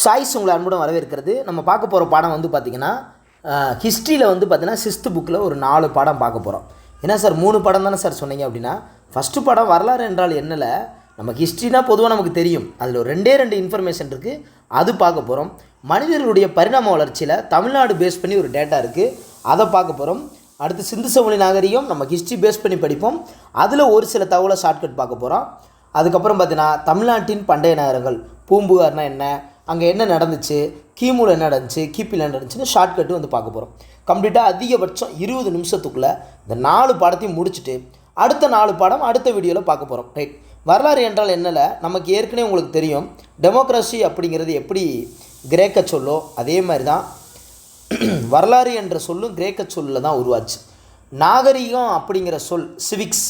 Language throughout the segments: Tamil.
சாய்ஸ் உங்களை அன்புடன் வரவேற்கிறது. நம்ம பார்க்க போகிற பாடம் வந்து பார்த்திங்கன்னா ஹிஸ்ட்ரியில் வந்து பார்த்தீங்கன்னா சிக்ஸ்த்து புக்கில் ஒரு நாலு பாடம் பார்க்க போகிறோம் என்ன சார் மூணு படம் தானே சார் சொன்னீங்க அப்படின்னா ஃபஸ்ட்டு படம் வரலாறு என்றால் என்னல? நம்ம ஹிஸ்ட்ரினா பொதுவாக நமக்கு தெரியும். அதில் ஒரு ரெண்டே ரெண்டு இன்ஃபர்மேஷன் இருக்குது அது பார்க்க போகிறோம் மனிதர்களுடைய பரிணாம வளர்ச்சியில் தமிழ்நாடு பேஸ் பண்ணி ஒரு டேட்டா இருக்குது அதை பார்க்க போகிறோம் அடுத்து சிந்து சமவெளி நாகரிகம் நம்ம ஹிஸ்ட்ரி பேஸ் பண்ணி படிப்போம். அதில் ஒரு சில தகவலை ஷார்ட்கட் பார்க்க போகிறோம் அதுக்கப்புறம் பார்த்தீங்கன்னா தமிழ்நாட்டின் பண்டைய நகரங்கள் பூம்புகார்னால் என்ன? அங்கே என்ன நடந்துச்சு? கிமுல என்ன நடந்துச்சு? கிபியில் என்ன நடந்துச்சுன்னு ஷார்ட்கட்டு வந்து பார்க்க போகிறோம் கம்ப்ளீட்டாக அதிகபட்சம் இருபது நிமிஷத்துக்குள்ளே இந்த நாலு பாடத்தையும் முடிச்சுட்டு அடுத்த நாலு பாடம் அடுத்த வீடியோவில் பார்க்க போகிறோம் ரைட் வரலாறு என்றால் என்னல? நமக்கு ஏற்கனவே உங்களுக்கு தெரியும். டெமோக்ரஸி அப்படிங்கிறது எப்படி கிரேக்க சொல்லோ அதே மாதிரி தான் வரலாறு என்ற சொல்லும் கிரேக்க சொல்லில் தான் உருவாச்சு. நாகரிகம் அப்படிங்கிற சொல் சிவிக்ஸ்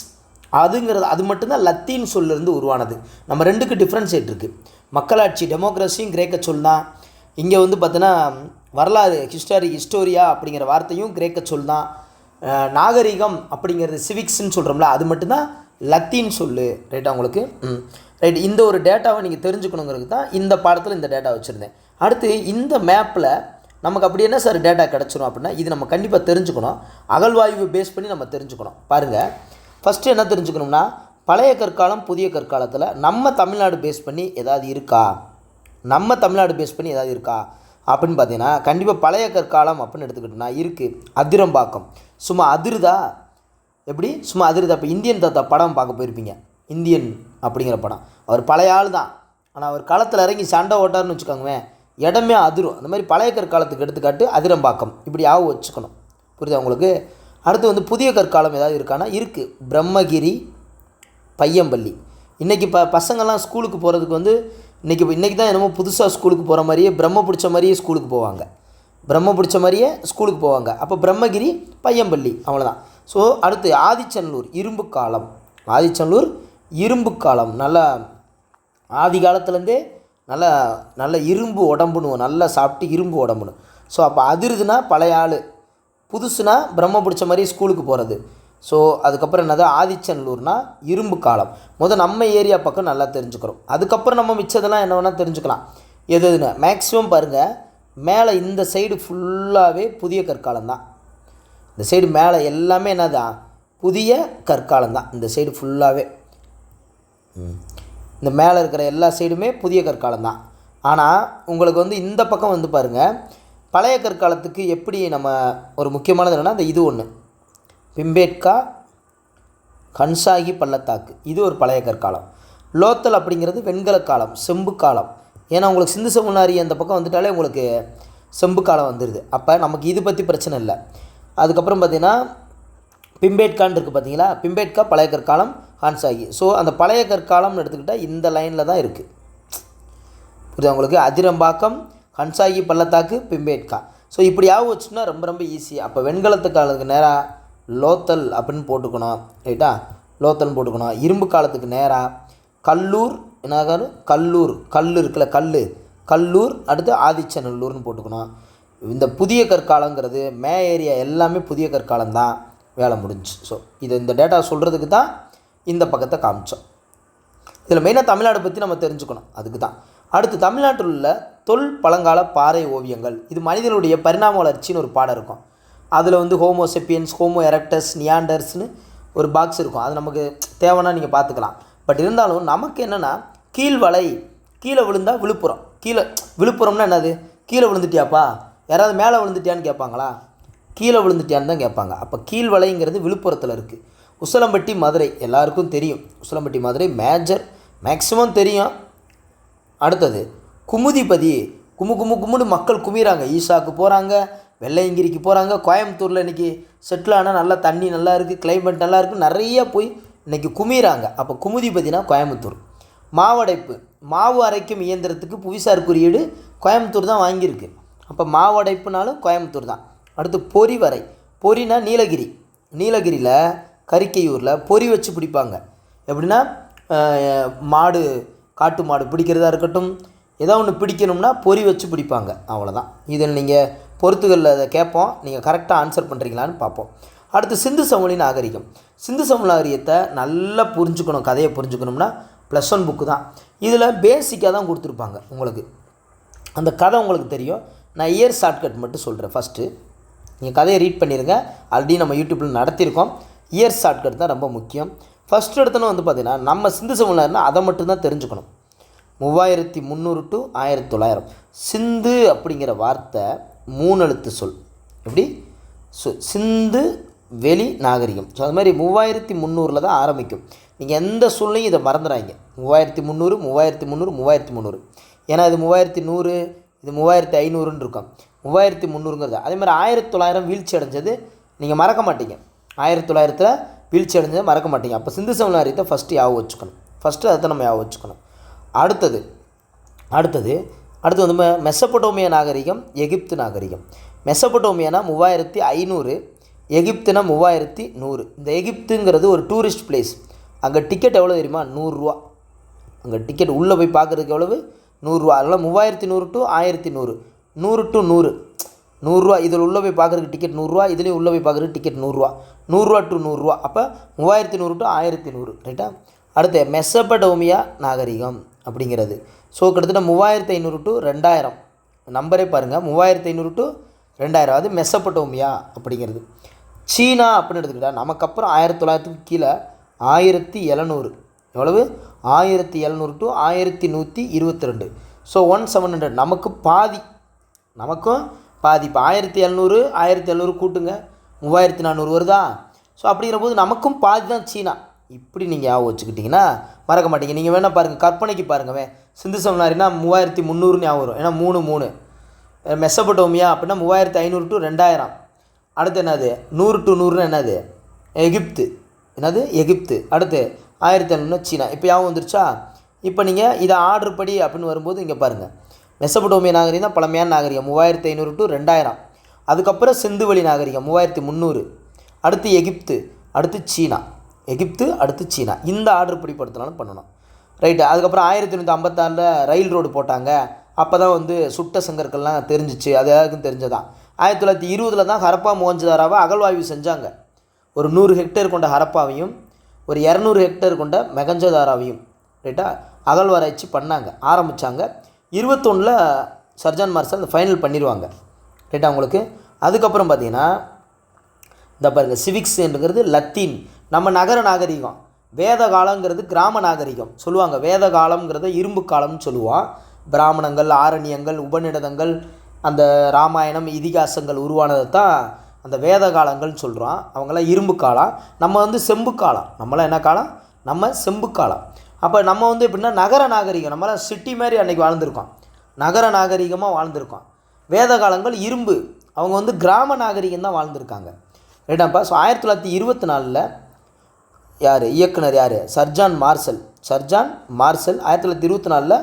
அதுங்கிறது அது மட்டும்தான் லத்தீன் சொல்லிருந்து உருவானது. நம்ம ரெண்டுக்கு டிஃப்ரென்ஷேட் இருக்குது மக்களாட்சி டெமோக்ரஸியும் கிரேக்க சொல் தான். இங்கே வந்து பார்த்தோன்னா வரலாறு ஹிஸ்டாரி ஹிஸ்டோரியா அப்படிங்கிற வார்த்தையும் கிரேக்க சொல் தான். நாகரிகம் அப்படிங்கிறது சிவிக்ஸ்ன்னு சொல்கிறோம்ல அது மட்டும்தான் லத்தீன் சொல்லு. ரைட்டா உங்களுக்கு? ம். ரைட் இந்த ஒரு டேட்டாவை நீங்கள் தெரிஞ்சுக்கணுங்கிறது தான் இந்த பாடத்தில் இந்த டேட்டா வச்சுருந்தேன். அடுத்து இந்த மேப்பில் நமக்கு அப்படி என்ன சார் டேட்டா கிடச்சிரும் அப்படின்னா இது நம்ம கண்டிப்பாக தெரிஞ்சுக்கணும். அகழ்வாய்வு பேஸ் பண்ணி நம்ம தெரிஞ்சுக்கணும். பாருங்கள் ஃபஸ்ட்டு என்ன தெரிஞ்சுக்கணும்னா பழைய கற்காலம் புதிய கற்காலத்தில் நம்ம தமிழ்நாடு பேஸ் பண்ணி ஏதாவது இருக்கா? நம்ம தமிழ்நாடு பேஸ் பண்ணி ஏதாவது இருக்கா? அப்படின்னு பார்த்தீங்கன்னா கண்டிப்பாக பழைய கற்காலம் அப்படின்னு எடுத்துக்கிட்டோம்னா இருக்குது அதிரம்பாக்கம். சும்மா அதிருதா? எப்படி? சும்மா அதிருதா. இப்போ இந்தியன் தாத்தா படம் பார்க்க போயிருப்பீங்க. இந்தியன் அப்படிங்கிற படம். அவர் பழைய ஆள் தான். ஆனால் அவர் களத்தில் இறங்கி சண்டை ஓட்டார்னு வச்சுக்கோங்களேன் இடமே அதிரும். அந்த மாதிரி பழைய கற்காலத்துக்கு எடுத்துக்காட்டு அதிரம்பாக்கம். இப்படி ஆக வச்சுக்கணும். புரியுதா உங்களுக்கு? அடுத்து வந்து புதிய கற்காலம் ஏதாவது இருக்கான்னா இருக்குது பிரம்மகிரி பையம்பள்ளி. இன்றைக்கி ப பசங்கள்லாம் ஸ்கூலுக்கு போகிறதுக்கு வந்து இன்றைக்கி இன்றைக்கி தான் என்னமோ புதுசாக ஸ்கூலுக்கு போகிற மாதிரியே பிரம்ம பிடிச்ச மாதிரியே ஸ்கூலுக்கு போவாங்க. பிரம்ம பிடிச்ச மாதிரியே ஸ்கூலுக்கு போவாங்க. அப்போ பிரம்மகிரி பையம்பள்ளி அவ்வளோதான் ஸோ அடுத்து ஆதிச்சநல்லூர் இரும்பு காலம். ஆதிச்சநல்லூர் இரும்பு காலம். நல்லா ஆதி காலத்துலேருந்தே நல்ல நல்ல இரும்பு உடம்புணும் நல்லா சாப்பிட்டு இரும்பு உடம்புணும் ஸோ அப்போ அதிருதுன்னா பழைய ஆள். புதுசுனா பிரம்ம பிடிச்ச மாதிரி ஸ்கூலுக்கு போகிறது ஸோ அதுக்கப்புறம் என்னது? ஆதிச்சநல்லூர்னா இரும்பு காலம். முதல் நம்ம ஏரியா பக்கம் நல்லா தெரிஞ்சுக்கிறோம். அதுக்கப்புறம் நம்ம மிச்சதெல்லாம் என்ன வேணால் தெரிஞ்சுக்கலாம். எது எதுன்னு? மேக்ஸிமம் பாருங்கள் மேலே இந்த சைடு ஃபுல்லாகவே புதிய கற்காலம் தான். இந்த சைடு மேலே எல்லாமே என்னதான் புதிய கற்காலம் தான். இந்த சைடு ஃபுல்லாகவே இந்த மேலே இருக்கிற எல்லா சைடுமே புதிய கற்காலம் தான். ஆனால் உங்களுக்கு வந்து இந்த பக்கம் வந்து பாருங்கள் பழைய கற்காலத்துக்கு எப்படி நம்ம ஒரு முக்கியமானது என்னென்னா அந்த இது ஒன்று பிம்பேட்கா கன்சாகி பள்ளத்தாக்கு. இது ஒரு பழைய கற்காலம். லோத்தல் அப்படிங்கிறது வெண்கல காலம் செம்பு காலம். ஏன்னா உங்களுக்கு சிந்து சமுனாரி அந்த பக்கம் வந்துட்டாலே உங்களுக்கு செம்பு காலம் வந்துடுது அப்போ நமக்கு இது பற்றி பிரச்சனை இல்லை. அதுக்கப்புறம் பார்த்திங்கன்னா பிம்பேட்கான் இருக்குது பார்த்தீங்களா பிம்பேட்கா பழைய கற்காலம் ஹான்சாகி ஸோ அந்த பழைய கற்காலம்னு எடுத்துக்கிட்டால் இந்த லைனில் தான் இருக்குது புரியுது உங்களுக்கு? அதிரம்பாக்கம் கன்சாகி பள்ளத்தாக்கு பிம்பேட்கா. ஸோ இப்படி ஆக வச்சுன்னா ரொம்ப ரொம்ப ஈஸி அப்போ வெண்கலத்து காலத்துக்கு நேராக லோத்தல் அப்படின்னு போட்டுக்கணும். ரைட்டா லோத்தல்னு போட்டுக்கணும். இரும்பு காலத்துக்கு நேராக கல்லூர் என்ன கல்லூர். கல் இருக்குல்ல கல் கல்லூர் அடுத்து ஆதிச்சநல்லூர்னு போட்டுக்கணும். இந்த புதிய கற்காலங்கிறது மே ஏரியா எல்லாமே புதிய கற்காலம் தான் வேலை முடிஞ்சு. ஸோ இது இந்த டேட்டா சொல்கிறதுக்கு தான் இந்த பக்கத்தை காமிச்சோம். இதில் மெயினாக தமிழ்நாடு பற்றி நம்ம தெரிஞ்சுக்கணும். அதுக்கு தான் அடுத்து தமிழ்நாட்டில் உள்ள தொல் பழங்கால பாறை ஓவியங்கள். இது மனிதனுடைய பரிணாம வளர்ச்சின்னு ஒரு பாடம் இருக்கும். அதில் வந்து ஹோமோசெப்பியன்ஸ் ஹோமோ எரக்டஸ் நியாண்டர்ஸ்னு ஒரு பாக்ஸ் இருக்கும். அது நமக்கு தேவைன்னா நீங்கள் பார்த்துக்கலாம். பட் இருந்தாலும் நமக்கு என்னென்னா கீழ்வலை கீழே விழுந்தால் விழுப்புரம். கீழே விழுப்புரம்னா என்னது? கீழே விழுந்துட்டியாப்பா? யாராவது மேலே விழுந்துட்டியான்னு கேட்பாங்களா? கீழே விழுந்துட்டியான்னு தான் கேட்பாங்க. அப்போ கீழ்வலைங்கிறது விழுப்புரத்தில் இருக்குது உசலம்பட்டி மதுரை. எல்லாருக்கும் தெரியும். உசலம்பட்டி மதுரை மேஜர் மேக்ஸிமம் தெரியும். அடுத்தது குமுதிபதி குமு குமு குமுன்னு மக்கள் குமிறாங்க. ஈஷாவுக்கு போகிறாங்க வெள்ளையங்கிரிக்கு போகிறாங்க கோயம்புத்தூரில் இன்றைக்கி செட்டில் ஆனால் நல்லா தண்ணி நல்லா இருக்குது கிளைமேட் நல்லா இருக்குது நிறைய போய் இன்றைக்கி குமிறாங்க. அப்போ குமுதிபதினா கோயம்புத்தூர். மாவடைப்பு மாவு அரைக்கும் இயந்திரத்துக்கு புவிசார் குறியீடு கோயம்புத்தூர் தான் வாங்கியிருக்கு. அப்போ மாவடைப்புனாலும் கோயம்புத்தூர் தான். அடுத்து பொறி வரை பொறினா நீலகிரி. நீலகிரியில் கரிக்கையூரில் பொறி வச்சு பிடிப்பாங்க. எப்படின்னா மாடு காட்டு மாடு பிடிக்கிறதா இருக்கட்டும் ஏதோ ஒன்று பிடிக்கணும்னா பொறி வச்சு பிடிப்பாங்க. அவ்வளோதான் இதில் நீங்கள் பொறுத்துகளில் அதை கேட்போம். நீங்கள் கரெக்டாக ஆன்சர் பண்ணுறீங்களான்னு பார்ப்போம். அடுத்து சிந்து சமவெளி நாகரிகம். சிந்து சமவெளி நாகரிகத்தை நல்லா புரிஞ்சுக்கணும். கதையை புரிஞ்சுக்கணும்னா ப்ளஸ் ஒன் புக்கு தான். இதில் பேசிக்காக தான் கொடுத்துருப்பாங்க உங்களுக்கு. அந்த கதை உங்களுக்கு தெரியும். நான் இயர் ஷார்ட்கட் மட்டும் சொல்கிறேன் ஃபஸ்ட்டு நீங்கள் கதையை ரீட் பண்ணிடுங்க ஆல்ரெடி நம்ம யூடியூப்பில் நடத்தியிருக்கோம். இயர் ஷார்ட்கட் தான் ரொம்ப முக்கியம். ஃபஸ்ட் எடுத்தோன்னு வந்து பார்த்தீங்கன்னா நம்ம சிந்து சமூகம்னா அதை மட்டும்தான் தெரிஞ்சுக்கணும். மூவாயிரத்தி முந்நூறு டு ஆயிரத்தி தொள்ளாயிரம். சிந்து அப்படிங்கிற வார்த்தை மூணு எழுத்து சொல். எப்படி? சு சிந்து வெளி நாகரிகம். ஸோ அது மாதிரி மூவாயிரத்தி முந்நூறில் தான் ஆரம்பிக்கும். நீங்கள் எந்த சொல்லையும் இதை மறந்துடாங்க மூவாயிரத்தி முந்நூறு மூவாயிரத்தி முந்நூறு மூவாயிரத்தி முந்நூறு. ஏன்னா இது மூவாயிரத்தி நூறு இது மூவாயிரத்தி ஐநூறுன்னு இருக்கும். மூவாயிரத்தி முந்நூறுங்கிறது அதே மாதிரி ஆயிரத்தி தொள்ளாயிரம் வீழ்ச்சி அடைஞ்சது நீங்கள் மறக்க மாட்டீங்க. ஆயிரத்தி தொள்ளாயிரத்தில் வீழ்ச்சி அடைஞ்சதை மறக்க மாட்டீங்க. அப்போ சிந்து சமநாரியத்தை ஃபஸ்ட்டு ஞாபகம் வச்சுக்கணும்? ஃபஸ்ட்டு அதை நம்ம ஞாபகம் வச்சுக்கணும்? அடுத்தது அடுத்தது அடுத்து வந்து மெ- நாகரிகம் எகிப்து நாகரிகம். மெசபடோமியானா மூவாயிரத்தி ஐநூறு எகிப்துனா மூவாயிரத்தி நூறு. இந்த எகிப்துங்கிறது ஒரு டூரிஸ்ட் பிளேஸ். அங்கே டிக்கெட் எவ்வளோ தெரியுமா? நூறுரூவா. அங்கே டிக்கெட் உள்ளே போய் பார்க்குறதுக்கு எவ்வளவு? நூறுரூவா. அதனால் மூவாயிரத்தி நூறு டு ஆயிரத்தி நூறு. நூறு டு நூறு. நூறுரூவா. இதில் உள்ளே போய் பார்க்குறதுக்கு டிக்கெட் நூறுரூவா. இதுலேயும் உள்ளே போய் பார்க்குறதுக்கு டிக்கெட் நூறுரூவா. நூறுரூவா டு நூறுரூவா. அப்போ மூவாயிரத்தி நூறு டு ஆயிரத்தி நூறு. ரைட்டா அடுத்து மெசபடோமியா நாகரிகம். அப்படிங்கிறது. ஸோ கிட்டத்தட்ட மூவாயிரத்து ஐநூறு டு ரெண்டாயிரம். நம்பரே பாருங்கள் மூவாயிரத்து ஐநூறு டு ரெண்டாயிரம். அது மெசப்பட்டோமியா அப்படிங்கிறது. சீனா அப்படின்னு எடுத்துக்கிட்டால் நமக்கு அப்புறம் ஆயிரத்தி தொள்ளாயிரத்துக்கு கீழே ஆயிரத்தி எழுநூறு. எவ்வளவு? ஆயிரத்தி எழுநூறு டு ஆயிரத்தி நூற்றி இருபத்தி ரெண்டு ஸோ ஒன் செவன் ஹண்ட்ரட் நமக்கு பாதி. நமக்கும் பாதி. இப்போ ஆயிரத்தி எழுநூறு ஆயிரத்தி எழுநூறு கூட்டுங்க. மூவாயிரத்தி நானூறு வருதா? ஸோ அப்படிங்கிற போது நமக்கும் பாதி தான் சீனா. இப்படி நீங்கள் ஞாபகம் வச்சுக்கிட்டிங்கன்னா மறக்க மாட்டீங்க. நீங்கள் வேணால் பாருங்கள் கற்பனைக்கு பாருங்கவே சிந்து சமனாரினா மூவாயிரத்தி முந்நூறுன்னு ஞாபகம் வரும். ஏன்னா மூணு மூணு. மெசபடோமியா அப்படின்னா மூவாயிரத்தி ஐநூறு டு ரெண்டாயிரம். அடுத்து என்னது? நூறு டு நூறுனா என்னது? எகிப்து. என்னது? எகிப்து. அடுத்து ஆயிரத்தி ஐநூறுனா சீனா. இப்போ ஞாபகம் வந்துருச்சா? இப்போ நீங்கள் இதை ஆர்டர் படி அப்படின்னு வரும்போது இங்கே பாருங்கள் மெசபடோமிய நாகரிகம் தான் பழமையான நாகரிகம். மூவாயிரத்தி ஐநூறு டு ரெண்டாயிரம். அதுக்கப்புறம் சிந்துவெளி நாகரிகம் மூவாயிரத்தி முந்நூறு. அடுத்து எகிப்து அடுத்து சீனா. எகிப்து அடுத்து சீனா. இந்த ஆர்டர் பிடிப்படுத்தினாலும் பண்ணணும். ரைட்டு அதுக்கப்புறம் ஆயிரத்தி தொண்ணூற்றி ஐம்பத்தாறில் ரயில் ரோடு போட்டாங்க. அப்போ தான் வந்து சுட்ட சங்கர்கள்லாம் தெரிஞ்சிச்சு. அது யாருக்கும் தெரிஞ்சதான். ஆயிரத்தி தொள்ளாயிரத்தி இருபதில் தான் ஹரப்பா மோகஞ்சதாராவை அகழ்வாய்வு செஞ்சாங்க. ஒரு நூறு ஹெக்டேர் கொண்ட ஹரப்பாவையும் ஒரு இரநூறு ஹெக்டேர் கொண்ட மெகஞ்சதாராவையும் ரைட்டா அகழ்வாராய்ச்சி பண்ணாங்க. ஆரம்பித்தாங்க இருபத்தொன்னில் சர்ஜான் மார்சல் அந்த ஃபைனல் பண்ணிடுவாங்க ரைட்டா உங்களுக்கு அதுக்கப்புறம் பார்த்தீங்கன்னா இந்த சிவிக்ஸ் என்றது லத்தீன் நம்ம நகர நாகரிகம் வேத காலங்கிறது கிராம நாகரிகம் சொல்லுவாங்க. வேத காலம்ங்கிறத இரும்பு காலம்னு சொல்லுவான். பிராமணங்கள் ஆரண்யங்கள் உபநிடதங்கள் அந்த ராமாயணம் இதிகாசங்கள் உருவானதை தான் அந்த வேத காலங்கள்னு சொல்கிறோம் அவங்களாம் இரும்பு காலம். நம்ம வந்து செம்பு காலம். நம்மளாம் என்ன காலம்? நம்ம செம்பு காலம். அப்போ நம்ம வந்து எப்படின்னா நகர நாகரிகம். நம்மளாம் சிட்டி மாதிரி அன்றைக்கி வாழ்ந்திருக்கோம். நகர நாகரிகமாக வாழ்ந்திருக்கோம். வேத காலங்கள் இரும்பு. அவங்க வந்து கிராம நாகரிகம் தான் வாழ்ந்திருக்காங்க. ரைட்டாப்பா ஸோ ஆயிரத்தி தொள்ளாயிரத்தி இருபத்தி நாலில் யார்? இயக்குனர் யார்? Sir John marshal. சர்ஜான் மார்சல் ஆயிரத்தி தொள்ளாயிரத்தி இருபத்தி நாலில்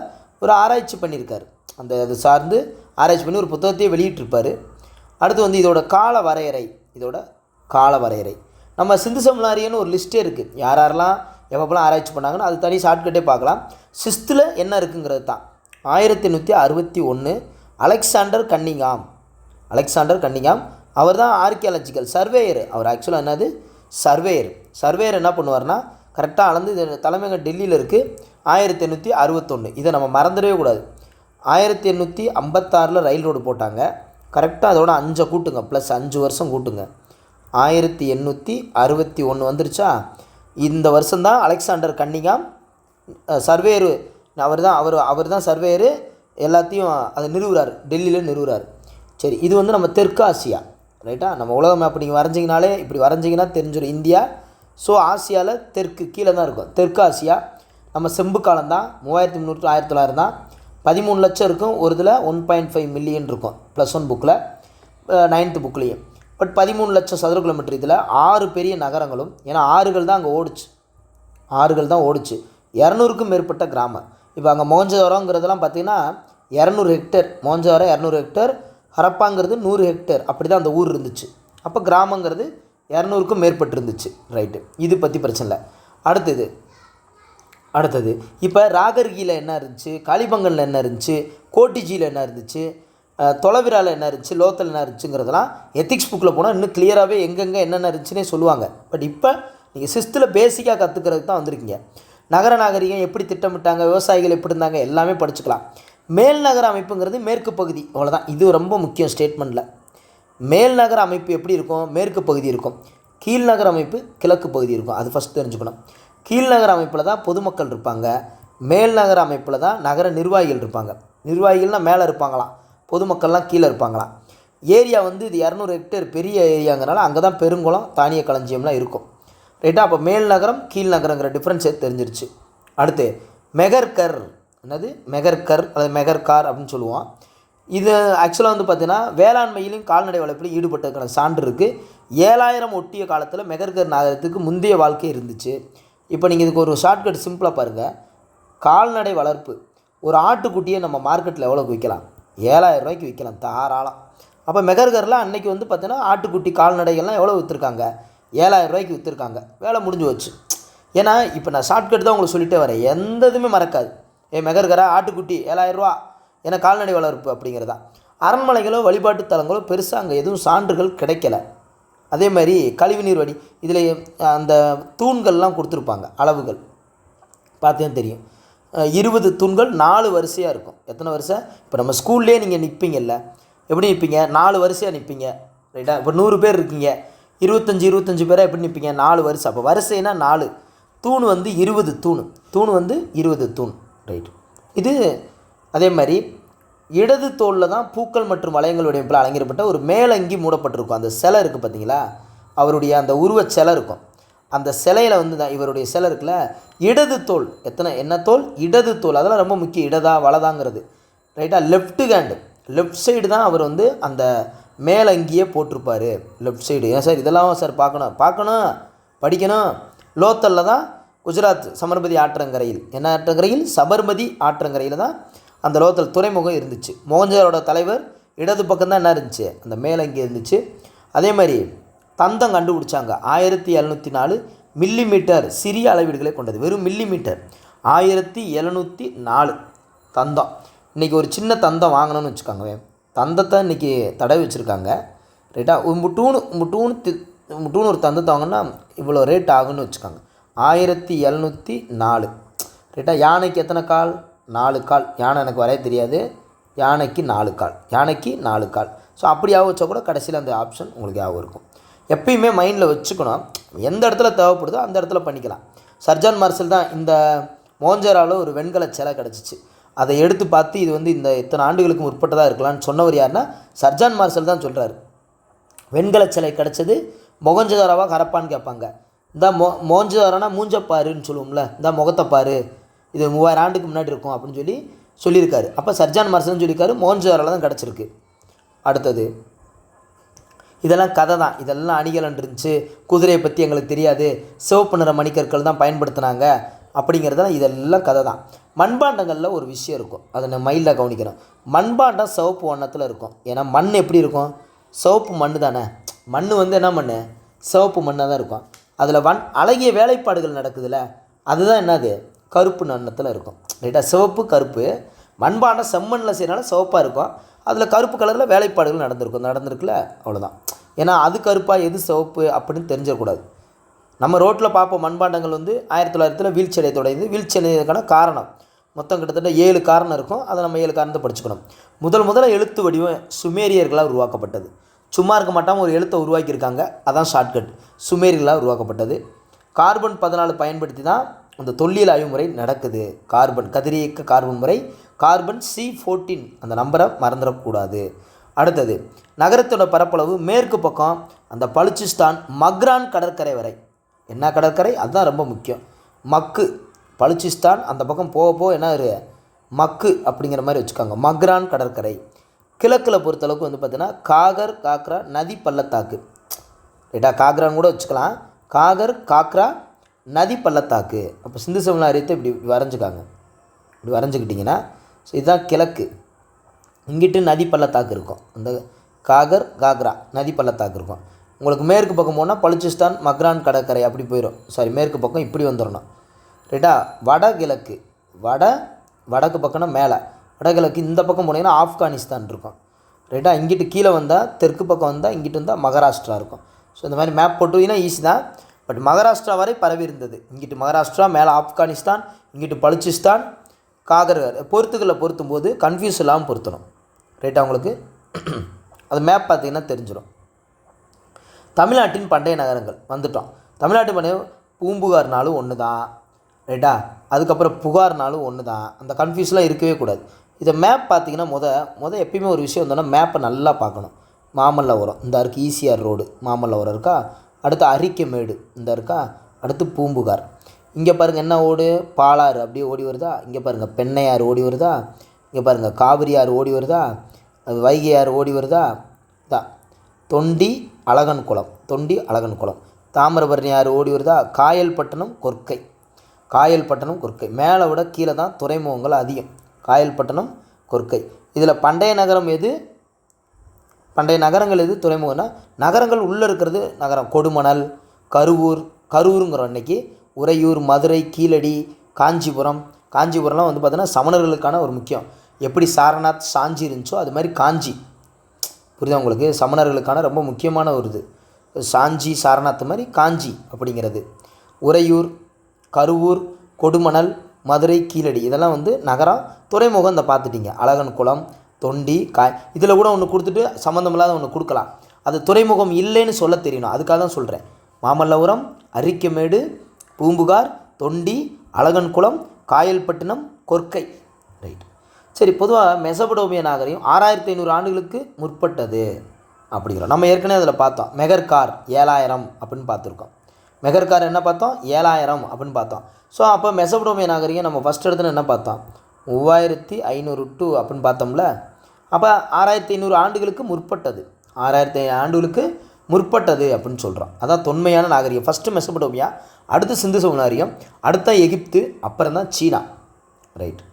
ஒரு ஆராய்ச்சி பண்ணியிருக்கார். அந்த அது சார்ந்து ஆராய்ச்சி பண்ணி ஒரு புத்தகத்தையே வெளியிட்டிருப்பார். அடுத்து வந்து இதோட கால வரையறை இதோட கால வரையறை. நம்ம சிந்து சமலாரியன்னு ஒரு லிஸ்ட்டே இருக்குது யார் யாரெல்லாம் எப்பப்பெல்லாம் ஆராய்ச்சி பண்ணாங்கன்னு அது தனி ஷார்ட்கட்டே பார்க்கலாம். சிஸ்தில் என்ன இருக்குங்கிறது தான். ஆயிரத்தி எண்ணூற்றி அறுபத்தி ஒன்று அலெக்சாண்டர் கன்னிங்காம். Alexander Cunningham. அவர் தான் ஆர்கியாலஜிக்கல் சர்வேயர் அவர் ஆக்சுவலாக என்னது? சர்வேயர் சர்வேயர் என்ன பண்ணுவார்னா கரெக்டாக அளந்து இது தலைமையகம் டெல்லியில் இருக்குது ஆயிரத்தி எண்ணூற்றி அறுபத்தொன்று இதை நம்ம மறந்துடவே கூடாது. ஆயிரத்தி எண்ணூற்றி ஐம்பத்தாறில் ரயில் ரோடு போட்டாங்க. கரெக்டாக அதோட அஞ்சை கூட்டுங்க. ப்ளஸ் அஞ்சு வருஷம் கூட்டுங்க. ஆயிரத்தி எண்ணூற்றி அறுபத்தி ஒன்று வந்துருச்சா? இந்த வருஷம்தான் அலெக்சாண்டர் கன்னிங்காம் சர்வேயர் அவர் தான் அவர் அவர் தான் சர்வேயர் எல்லாத்தையும் அதை நிறுவுறார். டெல்லியில் நிறுவுறார். சரி இது வந்து நம்ம தெற்கு ஆசியா ரைட்டா நம்ம உலகம் அப்படி நீங்கள் வரைஞ்சிங்கனாலே இப்படி வரைஞ்சிங்கன்னா தெரிஞ்சிடும் இந்தியா ஸோ ஆசியாவில் தெற்கு கீழே தான் இருக்கும். தெற்கு ஆசியா. நம்ம செம்பு காலம் தான் மூவாயிரத்தி முந்நூறு ஆயிரத்தி தொள்ளாயிரம் தான் பதிமூணு லட்சம் இருக்கும். ஒரு இதில் ஒன் பாயிண்ட் ஃபைவ் மில்லியன் இருக்கும். ப்ளஸ் ஒன் புக்கில் நைன்த்து புக்லேயும் பட் பதிமூணு லட்சம் சதுர கிலோமீட்டர் இதில் ஆறு பெரிய நகரங்களும் ஏன்னா ஆறுகள் தான் அங்கே ஓடுச்சு. ஆறுகள் தான் ஓடுச்சு. இரநூறுக்கும் மேற்பட்ட கிராமம். இப்போ அங்கே மோஞ்சவரங்கிறதெல்லாம் பார்த்தீங்கன்னா இரநூறு ஹெக்டேர் மோஞ்சவரம் இரநூறு ஹெக்டேர் ஹரப்பாங்கிறது நூறு ஹெக்டேர் அப்படி தான் அந்த ஊர் இருந்துச்சு. அப்போ கிராமங்கிறது இரநூறுக்கும் மேற்பட்டிருந்துச்சு. ரைட்டு இது பற்றி பிரச்சனை இல்லை. அடுத்தது அடுத்தது இப்போ ராகர்கியில் என்ன இருந்துச்சு? காளிபங்கனில் என்ன இருந்துச்சு? கோட்டிஜியில் என்ன இருந்துச்சு? தொலைவிரால் தொலைவிரால என்ன இருந்துச்சு? லோத்தல் என்ன இருந்துச்சுங்கிறதெல்லாம் எத்திக்ஸ் புக்கில் போனால் இன்னும் கிளியராகவே எங்கெங்கே என்னென்ன இருந்துச்சுன்னே சொல்லுவாங்க. பட் இப்போ நீங்கள் சிஸ்த்தில் பேசிக்காக கற்றுக்கிறதுக்கு தான் வந்திருக்கீங்க. நகர நாகரிகம் எப்படி திட்டமிட்டாங்க? விவசாயிகள் எப்படி இருந்தாங்க? எல்லாமே படிச்சுக்கலாம். மேல் நகர அமைப்புங்கிறது மேற்கு பகுதி. அவ்வளோதான் இது ரொம்ப முக்கியம் ஸ்டேட்மெண்ட்டில் மேல் நகர அமைப்பு எப்படி இருக்கும்? மேற்கு பகுதி இருக்கும். கீழ்நகர அமைப்பு கிழக்கு பகுதி இருக்கும். அது ஃபஸ்ட் தெரிஞ்சுக்கணும். கீழ்நகர அமைப்பில் தான் பொதுமக்கள் இருப்பாங்க. மேல் நகர அமைப்பில் தான் நகர நிர்வாகிகள் இருப்பாங்க. நிர்வாகிகள்னால் மேலே இருப்பாங்களாம். பொதுமக்கள்லாம் கீழே இருப்பாங்களாம். ஏரியா வந்து இது இரநூறு ஹெக்டேர் பெரிய ஏரியாங்கிறனால அங்கே தான் பெருங்குளம் தானிய களஞ்சியம்லாம் இருக்கும். ரைட்டா அப்போ மேல் நகரம் கீழ் நகரங்கிற டிஃப்ரென்ஸே தெரிஞ்சிருச்சு. அடுத்து மெகர்கர். என்னது? மெகர்கர் அல்லது மெகர்கார் அப்படின்னு சொல்லுவோம். இது ஆக்சுவலாக வந்து பார்த்தீங்கன்னா வேளாண்மையிலும் கால்நடை வளர்ப்பிலும் ஈடுபட்டதுக்கான சான்று இருக்குது ஏழாயிரம் ஒட்டிய காலத்தில் மெகர்கர் நாகரத்துக்கு முந்தைய வாழ்க்கை இருந்துச்சு. இப்போ நீங்கள் இதுக்கு ஒரு ஷார்ட்கட் சிம்பிளாக பாருங்கள் கால்நடை வளர்ப்பு ஒரு ஆட்டுக்குட்டியை நம்ம மார்க்கெட்டில் எவ்வளோக்கு விற்கலாம் ஏழாயிரம் ரூபாய்க்கு விற்கலாம் தாராளம். அப்போ மெகர்கரில் அன்னைக்கு வந்து பார்த்தீங்கன்னா ஆட்டுக்குட்டி கால்நடைகள்லாம் எவ்வளோ விற்றுருக்காங்க ஏழாயிரம் ரூபாய்க்கு விற்றுருக்காங்க வேலை முடிஞ்சு வச்சு ஏன்னா இப்போ நான் ஷார்ட்கட் தான் உங்களுக்கு சொல்லிட்டே வரேன். எந்த இதுவுமே மறக்காது. ஏ மெகர்கரா ஆட்டுக்குட்டி ஏழாயிரரூவா ஏன்னா கால்நடை வளர்ப்பு அப்படிங்கிறதா. அரண்மனைகளோ வழிபாட்டு தலங்களோ பெருசாக அங்கே எதுவும் சான்றுகள் கிடைக்கல. அதே மாதிரி கழிவுநீர் வடி இதில் அந்த தூண்கள்லாம் கொடுத்துருப்பாங்க அளவுகள். பார்த்தேன் தெரியும். இருபது தூண்கள் நாலு வரிசையாக இருக்கும். எத்தனை வரிசை? இப்போ நம்ம ஸ்கூல்லே நீங்கள் நிற்பீங்கல்ல எப்படி நிற்பீங்க நாலு வரிசையாக நிற்பீங்க ரைட்டா? இப்போ நூறு பேர் இருக்கீங்க. இருபத்தஞ்சி இருபத்தஞ்சி பேராக எப்படி நிற்பீங்க நாலு வரிசை. அப்போ வரிசைனா நாலு. தூண் வந்து இருபது தூண். தூண் வந்து இருபது தூண். ரைட். இது அதே மாதிரி இடது தோளில் தான் பூக்கள் மற்றும் வளையங்கள் அமைப்பில் அலங்கரிக்கப்பட்ட ஒரு மேலங்கி மூடப்பட்டிருக்கும். அந்த சிலை இருக்குது பார்த்தீங்களா அவருடைய அந்த உருவச் சிலை இருக்கும். அந்த சிலையில் வந்து தான் இவருடைய சிலை இருக்குல்ல? இடது தோல் எத்தனை? என்ன தோல் இடது தோல் அதெல்லாம் ரொம்ப முக்கியம். இடதா வலதாங்கிறது. ரைட்டாக லெஃப்ட் ஹேண்டு லெஃப்ட் சைடு தான் அவர் வந்து அந்த மேலங்கியே போட்டிருப்பார். லெஃப்ட் சைடு ஏன் சார்? இதெல்லாம் சார் பார்க்கணும். பார்க்கணும். படிக்கணும். லோத்தலில் தான் குஜராத் சபர்மதி ஆற்றங்கரையில். என்ன ஆற்றங்கரையில்? சபர்மதி ஆற்றங்கரையில் தான் அந்த லோகத்தில் துறைமுகம் இருந்துச்சு. மோகஞ்சரோட தலைவர் இடது பக்கம் தான் என்ன இருந்துச்சு? அந்த மேலங்கி இருந்துச்சு. அதே மாதிரி தந்தம் கண்டுபிடிச்சாங்க. ஆயிரத்தி எழுநூற்றி நாலு மில்லி மீட்டர் சிறிய அளவீடுகளை கொண்டது. வெறும் மில்லி மீட்டர் ஆயிரத்தி எழுநூற்றி நாலு தந்தம். இன்றைக்கி ஒரு சின்ன தந்தம் வாங்கணும்னு வச்சுக்கோங்க தந்தத்தை இன்றைக்கி தடவி வச்சுருக்காங்க. ரைட்டா? ஒரு முட்டூனு முட்டூனு தி முட்டூனு ஒரு தந்தத்தை வாங்கினா இவ்வளோ ரேட் ஆகுன்னு வச்சுக்கோங்க. ஆயிரத்தி எழுநூற்றி நாலு. ரைட்டா? யானைக்கு எத்தனை கால்? நாலு கால். யானை எனக்கு வரைய தெரியாது. யானைக்கு நாலு கால். யானைக்கு நாலு கால். ஸோ அப்படியாக வச்சா கூட கடைசியில் அந்த ஆப்ஷன் உங்களுக்கு ஞாபகம் இருக்கும். எப்பயுமே மைண்டில் வச்சுக்கணும். எந்த இடத்துல தேவைப்படுதோ அந்த இடத்துல பண்ணிக்கலாம். சர்ஜான் மார்சல் தான் இந்த மோஞ்சரால் ஒரு வெண்கல சிலை கிடச்சிச்சு. அதை எடுத்து பார்த்து இது வந்து இந்த இத்தனை ஆண்டுகளுக்கு முற்பட்டதாக இருக்கலாம்னு சொன்னவர் யாருன்னா சர்ஜான் மார்சல் தான் சொல்கிறாரு வெண்கல சிலை கிடச்சது மொகஞ்சதாராவாக கரப்பான்னு கேட்பாங்க. இந்த மோ மோஞ்சதாரானா மூஞ்சப்பாருன்னு சொல்லுவோம்ல இந்த முகத்தை பாரு. இது மூவாயிரம் ஆண்டுக்கு முன்னாடி இருக்கும் அப்படின்னு சொல்லி சொல்லியிருக்காரு. அப்போ சர்ஜான் மார்சல்னு சொல்லியிருக்காரு. மோன்ஜாரில் தான் கிடச்சிருக்கு. அடுத்தது இதெல்லாம் கதை தான் இதெல்லாம் அணிகலன் இருந்துச்சு. குதிரையை பற்றி எங்களுக்கு தெரியாது. சிவப்பு நிற மணிக்கற்கள் தான் பயன்படுத்தினாங்க. அப்படிங்கிறதெல்லாம் இதெல்லாம் கதை தான் மண்பாண்டங்களில் ஒரு விஷயம் இருக்கும். அதை நான் மயிலில் கவனிக்கிறோம் மண்பாண்டம் சிவப்பு வண்ணத்தில் இருக்கும். ஏன்னா மண் எப்படி இருக்கும்? சிவப்பு மண் தானே மண் வந்து என்ன மண் சிவப்பு மண்ணாக தான் இருக்கும். அதில் வன் அழகிய வேலைப்பாடுகள் நடக்குதுல்ல? அதுதான் என்னது? கருப்பு நன்னத்தில் இருக்கும். ரைட்டாக சிவப்பு கருப்பு. மண்பாண்டம் செம்மண்ணில் செய்யறனால சிவப்பாக இருக்கும். அதில் கருப்பு கலரில் வேலைப்பாடுகள் நடந்திருக்கும். நடந்திருக்குல்ல? அவ்வளோதான் ஏன்னா அது கருப்பாக எது சிவப்பு அப்படின்னு தெரிஞ்சிடக்கூடாது. நம்ம ரோட்டில் பார்ப்போம் மண்பாண்டங்கள் வந்து ஆயிரத்தி தொள்ளாயிரத்தில் வீழ்ச்சி அடைய வீழ்ச்சியடைவதற்கான வீழ்ச்சி காரணம். மொத்தம் கிட்டத்தட்ட ஏழு காரணம் இருக்கும். அதை நம்ம ஏழு காரணத்தை படிச்சுக்கணும். முதல் முதல்ல எழுத்து வடிவம் சுமேரியர்களாக உருவாக்கப்பட்டது. சும்மா இருக்க மாட்டாமல் ஒரு எழுத்தை உருவாக்கியிருக்காங்க. அதான் ஷார்ட்கட் சுமேரியர்களாக உருவாக்கப்பட்டது. கார்பன் பதினாலு பயன்படுத்தி தான் அந்த தொல்லியல் ஆய்வு முறை நடக்குது. கார்பன் கதிரியக்க கார்பன் முறை கார்பன் சி ஃபோர்டீன் அந்த நம்பரை மறந்துடக்கூடாது. அடுத்தது நகரத்தோட பரப்பளவு மேற்கு பக்கம் அந்த பலுச்சிஸ்தான் மக்ரான் கடற்கரை வரை. என்ன கடற்கரை? அதுதான் ரொம்ப முக்கியம். மக்கு பலுச்சிஸ்தான் அந்த பக்கம் போக போக என்ன இரு மக்கு அப்படிங்கிற மாதிரி வச்சுக்கோங்க. மக்ரான் கடற்கரை. கிழக்கில் பொறுத்தளவுக்கு வந்து பார்த்தீங்கன்னா காகர் காக்ரா நதி பள்ளத்தாக்கு. ரைட்டா காக்ரான்னு கூட வச்சுக்கலாம். காகர் காக்ரா நதி பள்ளத்தாக்கு. அப்போ சிந்து சமநாரியத்தை இப்படி இப்படி வரைஞ்சிக்காங்க. இப்படி வரைஞ்சிக்கிட்டிங்கன்னா ஸோ இதுதான் கிழக்கு. இங்கிட்டு நதி பள்ளத்தாக்கு இருக்கும். அந்த காகர் காக்ரா நதி பள்ளத்தாக்கு இருக்கும். உங்களுக்கு மேற்கு பக்கம் போனால் பலுச்சிஸ்தான் மக்ரான் கடற்கரை அப்படி போயிடும் சாரி மேற்கு பக்கம் இப்படி வந்துடணும் ரைட்டா வடகிழக்கு. வட வடக்கு பக்கம்னா மேலே. வடகிழக்கு இந்த பக்கம் போனீங்கன்னா ஆப்கானிஸ்தான் இருக்கும். ரைட்டா இங்கிட்டு கீழே வந்தால் தெற்கு பக்கம் வந்தால் இங்கிட்டு வந்தால் மகாராஷ்டிரா இருக்கும். ஸோ இந்த மாதிரி மேப் போட்டுவிங்கன்னா ஈஸி தான். பட் மகாராஷ்டிரா வரை பரவி இருந்தது. இங்கிட்டு மகாராஷ்டிரா மேலே ஆப்கானிஸ்தான் இங்கிட்டு பலுச்சிஸ்தான் காகர் பொருத்துக்களை பொருத்தும் போது கன்ஃபியூஸ் இல்லாமல் பொருத்தணும் ரைட்டா உங்களுக்கு? அது மேப் பார்த்தீங்கன்னா தெரிஞ்சிடும் தமிழ்நாட்டின் பண்டைய நகரங்கள் வந்துட்டோம். தமிழ்நாட்டு பண்டைய பூம்புகார்னாலும் ஒன்று தான் ரைட்டா அதுக்கப்புறம் புகார்னாலும் ஒன்று தான் அந்த கன்ஃபியூஸ்லாம் இருக்கவே கூடாது. இதை மேப் பார்த்தீங்கன்னா முத முத எப்பயுமே ஒரு விஷயம் வந்தோன்னா மேப்பை நல்லா பார்க்கணும். மாமல்லபுரம். இந்த இருக்குது ஈசிஆர் ரோடு மாமல்லபுரம் இருக்கா? அடுத்து அரிக்கமேடு இந்த இருக்கா? அடுத்து பூம்புகார். இங்கே பாருங்கள் என்ன ஓடு? பாலாறு அப்படியே ஓடி வருதா? இங்கே பாருங்கள் பெண்ணையாறு ஓடி வருதா? இங்கே பாருங்கள் காவிரி ஆறு ஓடி வருதா? அது வைகை ஆறு ஓடி வருதா? தான் தொண்டி அழகன் குளம் தொண்டி அழகன் குளம். தாமிரபரணி ஆறு ஓடி வருதா? காயல்பட்டணம் கொர்க்கை காயல்பட்டணம் கொர்க்கை மேலே விட கீழே தான் துறைமுகங்கள் அதிகம். காயல்பட்டணம் கொர்க்கை இதில் பண்டைய நகரம் எது? பண்டைய நகரங்கள் எது துறைமுகம்னா நகரங்கள் உள்ளே இருக்கிறது நகரம். கொடுமணல் கருவூர் கரூருங்கிறோம் இன்னைக்கு உறையூர் மதுரை கீழடி காஞ்சிபுரம். காஞ்சிபுரம்லாம் வந்து பார்த்தோன்னா சமணர்களுக்கான ஒரு முக்கியம். எப்படி சாரநாத் சாஞ்சி இருந்துச்சோ அது மாதிரி காஞ்சி. புரியுதா உங்களுக்கு? சமணர்களுக்கான ரொம்ப முக்கியமான ஒரு இது. சாஞ்சி சாரநாத் மாதிரி காஞ்சி அப்படிங்கிறது. உறையூர் கருவூர் கொடுமணல் மதுரை கீழடி இதெல்லாம் வந்து நகரம் துறைமுகம் இந்த பார்த்துட்டிங்க. அழகன் குளம் தொண்டி காய். இதில் கூட ஒன்று கொடுத்துட்டு சம்மந்தமில்லாத ஒன்று கொடுக்கலாம். அது துறைமுகம் இல்லைன்னு சொல்ல தெரியணும். அதுக்காக தான் சொல்கிறேன் மாமல்லபுரம் அரிக்கமேடு பூம்புகார் தொண்டி அழகன்குளம் காயல்பட்டினம் கொர்க்கை ரைட் சரி பொதுவாக மெசபடோமிய நாகரிகம் ஆறாயிரத்தி ஐநூறு ஆண்டுகளுக்கு முற்பட்டது அப்படிங்கிறோம். நம்ம ஏற்கனவே அதில் பார்த்தோம். மெகர்கார் ஏழாயிரம் அப்படின்னு பார்த்துருக்கோம். மெகர்கார் என்ன பார்த்தோம்? ஏழாயிரம் அப்படின்னு பார்த்தோம். ஸோ அப்போ மெசபடோமிய நாகரிகம் நம்ம ஃபஸ்ட் எடுத்துன்னு என்ன பார்த்தோம்? மூவாயிரத்தி ஐநூறு டு அப்படின்னு பார்த்தோம்ல. அப்போ ஆறாயிரத்தி ஐநூறு ஆண்டுகளுக்கு முற்பட்டது. ஆறாயிரத்தி ஆண்டுகளுக்கு முற்பட்டது அப்படின்னு சொல்கிறான் அதான் தொன்மையான நாகரிகம். ஃபஸ்ட்டு மெசபடோமியா அடுத்து சிந்து சமநாகரிகம் அடுத்த எகிப்து அப்புறம் தான் சீனா. ரைட்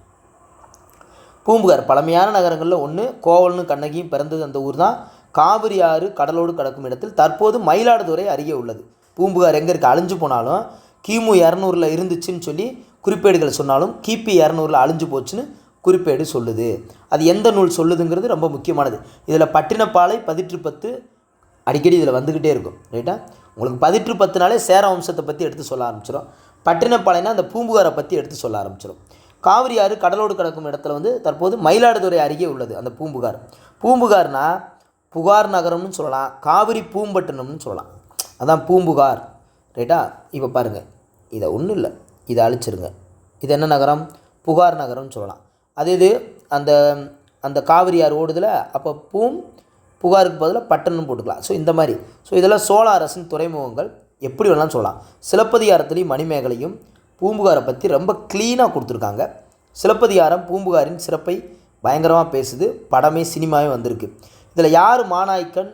பூம்புகார் பழமையான நகரங்களில் ஒன்று கோவல்னு கண்ணகியும் பிறந்தது அந்த ஊர் தான். காவிரி ஆறு கடலோடு கடக்கும் இடத்தில் தற்போது மயிலாடுதுறை அருகே உள்ளது. பூம்புகார் எங்கே இருக்குது அழிஞ்சு போனாலும் கிமு இரநூறுல இருந்துச்சுன்னு சொல்லி குறிப்பேடுகள் சொன்னாலும் கிபி இரநூறுல அழிஞ்சு போச்சுன்னு குறிப்பேடு சொல்லுது. அது எந்த நூல் சொல்லுதுங்கிறது ரொம்ப முக்கியமானது. இதில் பட்டினப்பாலை பதிற்று பத்து அடிக்கடி இதில் வந்துக்கிட்டே இருக்கும். ரைட்டா? உங்களுக்கு பதிற்று பத்துனாலே சேர வம்சத்தை பற்றி எடுத்து சொல்ல ஆரம்பிச்சிடும் பட்டினப்பாளையனா அந்த பூம்புகாரை பற்றி எடுத்து சொல்ல ஆரம்பிச்சிடும் காவிரி ஆறு கடலோடு கிடக்கும் இடத்துல வந்து தற்போது மயிலாடுதுறை அருகே உள்ளது அந்த பூம்புகார். பூம்புகார்னா புகார் நகரம்னு சொல்லலாம் காவிரி பூம்பட்டினம்னு சொல்லலாம். அதான் பூம்புகார். ரைட்டா? இப்போ பாருங்கள் இதை ஒன்றும் இல்லை. இதை அழிச்சிருங்க. இது என்ன நகரம்? புகார் நகரம்னு சொல்லலாம். அதே இது அந்த அந்த காவிரி ஆறு ஓடுதில் அப்போ பூம் புகாருக்கு பதிலாக பட்டணம் போட்டுக்கலாம். ஸோ இந்த மாதிரி. ஸோ இதெல்லாம் சோழ அரசின் துறைமுகங்கள். எப்படி வேணாலும் சொல்லலாம். சிலப்பதிகாரத்துலேயும் மணிமேகலையும் பூம்புகாரை பற்றி ரொம்ப க்ளீனாக கொடுத்துருக்காங்க. சிலப்பதிகாரம் பூம்புகாரின் சிறப்பை பயங்கரமாக பேசுது. படமே சினிமாவே வந்திருக்கு. இதில் யார் மாநாய்க்கன்?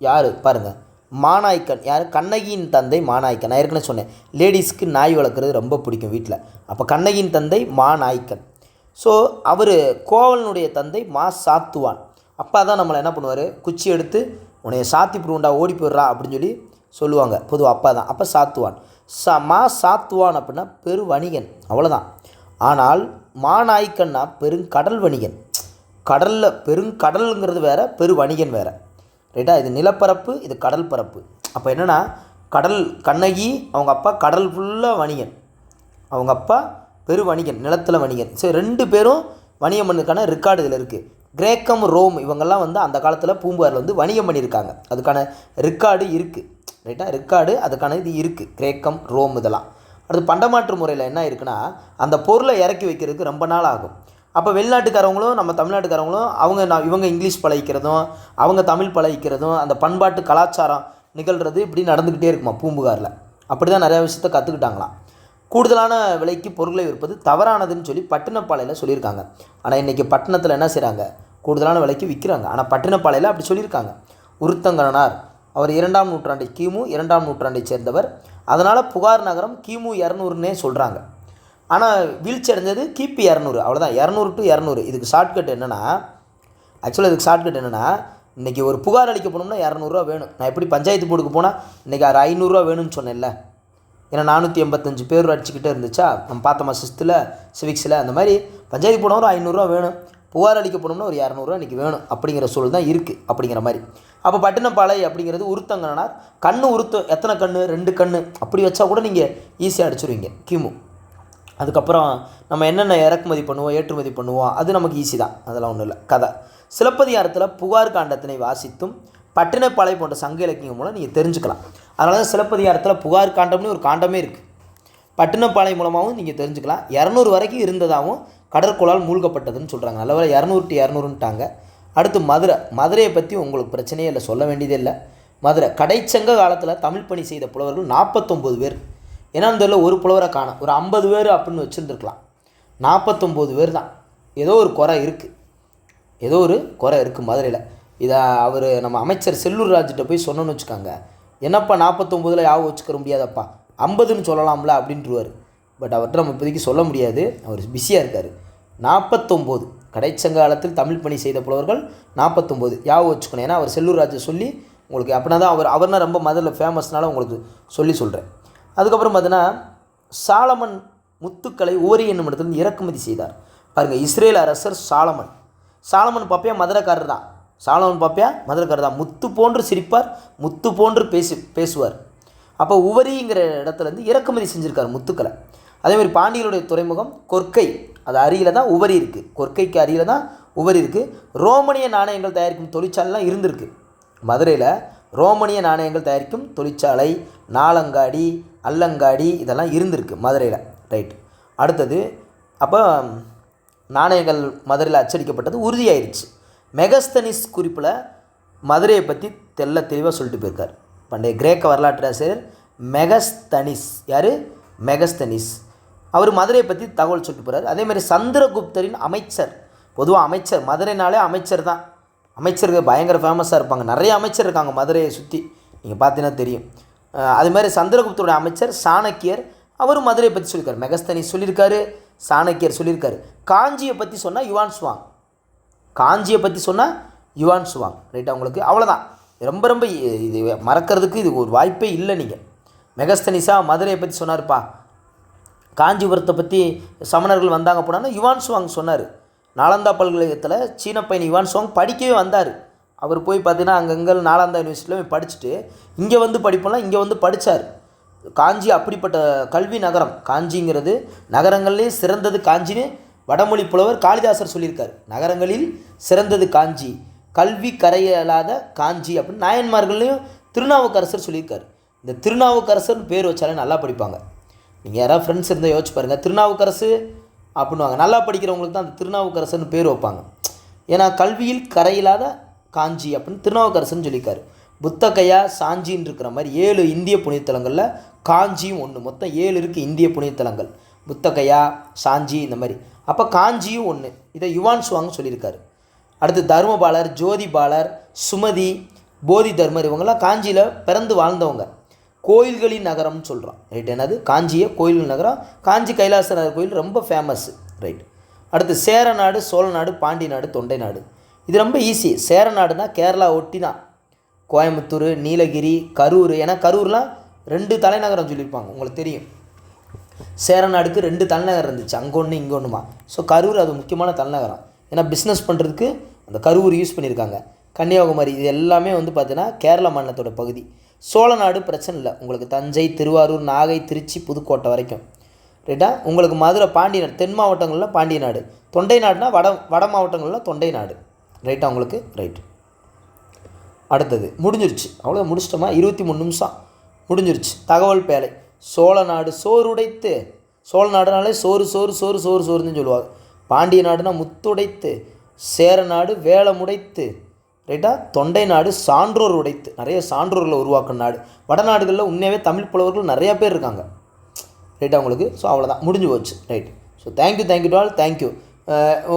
யார்? பாருங்கள் மாநாய்க்கன். யார்? கண்ணகியின் தந்தை மாநாய்க்கன். நான் ஏற்கனவே சொன்னேன். லேடிஸ்க்கு நாய் வளர்க்குறது ரொம்ப பிடிக்கும் வீட்டில் அப்போ கண்ணகியின் தந்தை மாநாய்க்கன். ஸோ அவர் கோவலனுடைய தந்தை மா சாத்துவான். அப்பா தான் நம்மளை என்ன பண்ணுவார்? குச்சி எடுத்து உன்னைய சாத்தி புருண்டா ஓடி போயிடுறா அப்படின்னு சொல்லி சொல்லுவாங்க. பொதுவாக அப்பா தான் அப்போ சாத்துவான். சா மா சாத்துவான் அப்படின்னா பெரு வணிகன். அவ்வளோதான் ஆனால் மாநாய்க்கன்னா பெருங்கடல் வணிகன். கடலில் பெருங்கடலுங்கிறது வேறு பெரு வணிகன் வேறு. ரைட்டா? இது நிலப்பரப்பு இது கடல் பரப்பு. அப்போ என்னென்னா கடல் கண்ணகி அவங்க அப்பா கடல் ஃபுல்லாக வணிகன். அவங்க அப்பா பெரு வணிகன் நிலத்தில் வணிகன். சரி ரெண்டு பேரும் வணிகம் பண்ணதுக்கான ரெக்கார்டு இதில் இருக்குது கிரேக்கம் ரோம் இவங்கெல்லாம் வந்து அந்த காலத்தில் பூம்புகாரில் வந்து வணிகம் பண்ணியிருக்காங்க. அதுக்கான ரெக்கார்டு இருக்குது ரைட்டா ரெக்கார்டு அதுக்கான இது இருக்குது கிரேக்கம் ரோம் இதெல்லாம். அடுத்து பண்டமாற்று முறையில் என்ன இருக்குன்னா அந்த பொருளை இறக்கி வைக்கிறதுக்கு ரொம்ப நாள் ஆகும். அப்போ வெளிநாட்டுக்காரவங்களும் நம்ம தமிழ்நாட்டுக்காரவங்களும் அவங்க நான் இவங்க இங்கிலீஷ் பழகிக்கிறதும் அவங்க தமிழ் பழகிக்கிறதும் அந்த பண்பாட்டு கலாச்சாரம் நிகழ்கிறது இப்படி நடந்துக்கிட்டே இருக்குமா பூம்புகாரில்? அப்படி தான் நிறையா விஷயத்த கற்றுக்கிட்டாங்களாம் கூடுதலான விலைக்கு பொருட்களை விற்பது தவறானதுன்னு சொல்லி பட்டினப்பாளையில் சொல்லியிருக்காங்க. ஆனால் இன்றைக்கி பட்டணத்தில் என்ன செய்கிறாங்க கூடுதலான விலைக்கு விற்கிறாங்க ஆனால் பட்டினப்பாளையில் அப்படி சொல்லியிருக்காங்க. உருத்தங்கனார் அவர் இரண்டாம் நூற்றாண்டை கிமு இரண்டாம் நூற்றாண்டை சேர்ந்தவர். அதனால் புகார் நகரம் கிமு இரநூறுன்னே சொல்கிறாங்க ஆனால் வீழ்ச்சி அடைஞ்சது கிபி இரநூறு. அவ்வளோதான் இரநூறு டு இரநூறு. இதுக்கு ஷார்ட்கட் என்னென்னா ஆக்சுவலாக இதுக்கு ஷார்ட்கட் என்னென்னா இன்றைக்கி ஒரு புகார் அளிக்க போனோம்னா இரநூறுவா வேணும். நான் எப்படி பஞ்சாயத்து போர்டுக்கு போனால் இன்றைக்கி அது ஐநூறுரூவா வேணும்னு சொன்னேன்ல. ஏன்னா நானூற்றி எண்பத்தஞ்சு பேர் அடிச்சுக்கிட்டே இருந்துச்சா? நம்ம பார்த்தோமா சிஸ்த்தில் சிவிக்ஸில் அந்த மாதிரி பஞ்சாயத்து போனவரும் ஐநூறுரூவா வேணும். புகார் அளிக்கப்படணும்னா போனோம்னா ஒரு இரநூறுவா இன்றைக்கி வேணும் அப்படிங்கிற சூழல் தான் இருக்குது அப்படிங்கிற மாதிரி. அப்போ பட்டினப்பாலை அப்படிங்கிறது உருத்தங்கனார். கண்ணு உருத்தம் எத்தனை கண் ரெண்டு கண் அப்படி வச்சா கூட நீங்கள் ஈஸியாக அடிச்சிருவீங்க கிமு. அதுக்கப்புறம் நம்ம என்னென்ன இறக்குமதி பண்ணுவோம் ஏற்றுமதி பண்ணுவோம் அது நமக்கு ஈஸி தான். அதெல்லாம் ஒன்றும் இல்லை. கதை. சிலப்பதிகாரத்தில் புகார் காண்டத்தினை வாசித்தும் பட்டினப்பாலை போன்ற சங்க இலக்கியம் மூலம் நீங்கள் தெரிஞ்சுக்கலாம். அதனால தான் சிலப்பதிகாரத்தில் புகார் காண்டம்னு ஒரு காண்டமே இருக்குது பட்டினப்பாலை மூலமாகவும் நீங்கள் தெரிஞ்சுக்கலாம். இரநூறு வரைக்கும் இருந்ததாகவும் கடற்கோளால் மூழ்கப்பட்டதுன்னு சொல்கிறாங்க நல்லவேளை இரநூறு டு இரநூறுன்ட்டாங்க அடுத்து மதுரை. மதுரையை பற்றி உங்களுக்கு பிரச்சனையே இல்லை சொல்ல வேண்டியதே இல்லை. மதுரை. கடைச்சங்க காலத்தில் தமிழ் பணி செய்த புலவர்கள் நாற்பத்தொம்போது பேர். என்னன்னு தெரியல ஒரு புலவரை காணும். ஒரு ஐம்பது பேர் அப்படின்னு வச்சுருந்துருக்கலாம். நாற்பத்தொம்போது பேர் தான். ஏதோ ஒரு குறை இருக்குது ஏதோ ஒரு குறை இருக்குது மதுரையில். இதை அவர் நம்ம அமைச்சர் செல்லூர் ராஜ்கிட்ட போய் சொன்னோன்னு வச்சுக்காங்க. என்னப்பா நாற்பத்தொம்போதில் யாவும் வச்சுக்கிற முடியாதப்பா? ஐம்பதுன்னு சொல்லலாம்ல அப்படின்ட்டுருவார் பட் அவர்கிட்ட நம்ம இப்போதைக்கு சொல்ல முடியாது. அவர் பிஸியாக இருக்கார். நாற்பத்தொம்போது கடைச்சங்க காலத்தில் தமிழ் பணி செய்த புலவர்கள் நாற்பத்தொம்போது யாவும் வச்சுக்கணும்? ஏன்னா அவர் செல்லூர் ராஜை சொல்லி உங்களுக்கு அப்படின்னா தான் அவர் அவர்னா ரொம்ப மதுரில் ஃபேமஸ்னால உங்களுக்கு சொல்லி சொல்கிறேன் அதுக்கப்புறம் பார்த்தீங்கன்னா சாலமன் முத்துக்களை ஓரி என்னும் இடத்துலேருந்து இறக்குமதி செய்தார். பாருங்கள் இஸ்ரேல் அரசர் சாலமன். சாலமன் பாப்பியா மதுரைக்காரர் தான் சாலவன் பாப்பியா மதுரைக்காரர் தான் முத்து போன்று சிரிப்பார் முத்து போன்று பேசி பேசுவார். அப்போ உவரிங்கிற இடத்துலேருந்து இறக்குமதி செஞ்சுருக்கார் முத்துக்களை. அதேமாதிரி பாண்டியனுடைய துறைமுகம் கொற்கை. அது அருகில் தான் உவரி இருக்குது கொற்கைக்கு அருகில் தான் உவரி இருக்குது ரோமனிய நாணயங்கள் தயாரிக்கும் தொழிற்சாலைலாம் இருந்திருக்கு. மதுரையில் ரோமனிய நாணயங்கள் தயாரிக்கும் தொழிற்சாலை நாலங்காடி அல்லங்காடி இதெல்லாம் இருந்திருக்கு மதுரையில். ரைட் அடுத்தது அப்போ நாணயங்கள் மதுரையில் அச்சடிக்கப்பட்டது உறுதியாயிருச்சு. மெகஸ்தனிஸ் குறிப்பில் மதுரையை பற்றி தெல்ல தெளிவாக சொல்லிட்டு போயிருக்கார். பண்டைய கிரேக்க வரலாற்று ஆசிரியர் மெகஸ்தனிஸ். யார்? மெகஸ்தனிஸ். அவர் மதுரையை பற்றி தகவல் சொல்லிட்டு போகிறார் அதேமாதிரி சந்திரகுப்தரின் அமைச்சர் பொதுவாக அமைச்சர் மதுரைனாலே அமைச்சர் தான். அமைச்சர்கள் பயங்கர ஃபேமஸாக இருப்பாங்க. நிறைய அமைச்சர் இருக்காங்க மதுரையை சுற்றி நீங்கள் பார்த்தீங்கன்னா தெரியும். அதுமாதிரி சந்திரகுப்தருடைய அமைச்சர் சாணக்கியர் அவரும் மதுரையை பற்றி சொல்லியிருக்காரு. மெகஸ்தனி சொல்லியிருக்காரு சாணக்கியர் சொல்லியிருக்காரு. காஞ்சியை பற்றி சொன்னால் யுவான் சுவாங். காஞ்சியை பற்றி சொன்னால் யுவான் சுவாங் ரைட்டா உங்களுக்கு அவ்வளோதான் ரொம்ப ரொம்ப இது மறக்கிறதுக்கு இது ஒரு வாய்ப்பே இல்லை நீங்கள் மெகஸ்தனிசா மதுரையை பற்றி சொன்னார்ப்பா. காஞ்சிபுரத்தை பற்றி சமணர்கள் வந்தாங்க போனாலும் யுவான் சுவாங் சொன்னார். நாலந்தா பல்கலைக்கழகத்தில் சீன பையன் யுவான் சுவாங் படிக்கவே வந்தார். அவர் போய் பார்த்தீங்கன்னா அங்கங்கே நாலாந்தா யூனிவர்சிட்டியில் போய் படிச்சுட்டு இங்கே வந்து படிப்போம்லாம் இங்கே வந்து படித்தார் காஞ்சி அப்படிப்பட்ட கல்வி நகரம் காஞ்சிங்கிறது நகரங்கள்லேயே சிறந்தது காஞ்சின்னு வடமொழி புலவர் காளிதாசர் சொல்லியிருக்கார் நகரங்களில் சிறந்தது காஞ்சி கல்வி கரையலாத காஞ்சி அப்படின்னு நாயன்மார்கள்லையும் திருநாவுக்கரசர் சொல்லியிருக்கார். இந்த திருநாவுக்கரசர்னு பேர் வச்சாலே நல்லா படிப்பாங்க. நீங்கள் யாராவது ஃப்ரெண்ட்ஸ் இருந்தால் யோசிச்சு பாருங்கள் திருநாவுக்கரசு அப்படின்னுவாங்க. நல்லா படிக்கிறவங்களுக்கு தான் அந்த திருநாவுக்கரசர்னு பேர் வைப்பாங்க. ஏன்னா கல்வியில் கரையில்லாத காஞ்சி அப்படின்னு திருநாவுக்கரசர்னு சொல்லியிருக்காரு. புத்தகையா சாஞ்சின்னு இருக்கிற மாதிரி ஏழு இந்திய புனிதத்தலங்களில் காஞ்சியும் ஒன்று மொத்தம் ஏழு இருக்குது இந்திய புனிதத்தலங்கள். புத்தகையா சாஞ்சி இந்த மாதிரி. அப்போ காஞ்சியும் ஒன்று இதை யுவான் சுவாங் சொல்லியிருக்காரு. அடுத்து தர்மபாலர் ஜோதிபாலர் சுமதி போதி தர்மர் இவங்கெல்லாம் காஞ்சியில் பிறந்து வாழ்ந்தவங்க. கோயில்களின் நகரம்னு சொல்கிறோம் ரைட் என்னது? காஞ்சியை கோயில்கள் நகரம். காஞ்சி கைலாசநாதர் கோயில் ரொம்ப ஃபேமஸ் ரைட் அடுத்து சேரநாடு சோழநாடு பாண்டி நாடு தொண்டை நாடு இது ரொம்ப ஈஸி சேரநாடுனா கேரளா ஒட்டி தான் கோயம்புத்தூர் நீலகிரி கரூர். ஏன்னா கரூர்லாம் ரெண்டு தலைநகரம் சொல்லியிருப்பாங்க. உங்களுக்கு தெரியும். சேரநாடுக்கு ரெண்டு தலைநகரம் இருந்துச்சு. அங்கே ஒன்று இங்கே ஒன்றுமா ஸோ கரூர் அது முக்கியமான தலைநகரம். ஏன்னா பிஸ்னஸ் பண்ணுறதுக்கு அந்த கரூர் யூஸ் பண்ணியிருக்காங்க. கன்னியாகுமரி இது எல்லாமே வந்து பார்த்தீங்கன்னா கேரள மாநிலத்தோட பகுதி. சோழநாடு பிரச்சனை இல்லை. உங்களுக்கு தஞ்சை திருவாரூர் நாகை திருச்சி புதுக்கோட்டை வரைக்கும். ரைட்டா உங்களுக்கு மதுரை பாண்டிய நாடு தென் மாவட்டங்களில் பாண்டிய நாடு. தொண்டை நாடுனா வட வட மாவட்டங்களில் தொண்டை நாடு. ரைட்டா உங்களுக்கு? ரைட் அடுத்தது முடிஞ்சிருச்சு. அவ்வளோ முடிச்சிட்டோமா? இருபத்தி மூணு நிமிஷம். முடிஞ்சிருச்சு. தகவல் பேலை. சோழ நாடு சோறு உடைத்து சோழ நாடுனாலே சோறு சோறு சோறு சோறு சோறுன்னு சொல்லுவாங்க. பாண்டிய நாடுனா முத்துடைத்து சேர நாடு வேலமுடைத்து ரைட்டா? தொண்டை நாடு சான்றோர் உடைத்து. நிறைய சான்றோர்களை உருவாக்கும் நாடு. வடநாடுகளில் உண்மையாகவே தமிழ் புலவர்கள் நிறையா பேர் இருக்காங்க. ரைட்டா உங்களுக்கு? ஸோ அவ்வளோதான் முடிஞ்சு போச்சு. Right. So thank you thank you to all thank you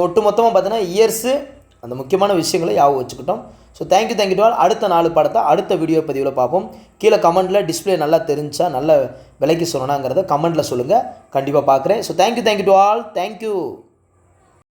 ஒட்டு மொத்தமாக பார்த்தீங்கன்னா இயர்ஸு அந்த முக்கியமான விஷயங்களை யாவும் வச்சுக்கிட்டோம். So thank you thank you to all all அடுத்த நாலு படத்தை அடுத்த வீடியோ பதிவில் பார்ப்போம். கீழே கமெண்ட்டில் டிஸ்ப்ளே நல்லா தெரிஞ்சா நல்ல விலைக்கு சொல்லணுங்கிறத கமெண்ட்டில் சொல்லுங்கள் கண்டிப்பாக பார்க்குறேன். So thank you thank you to all all thank you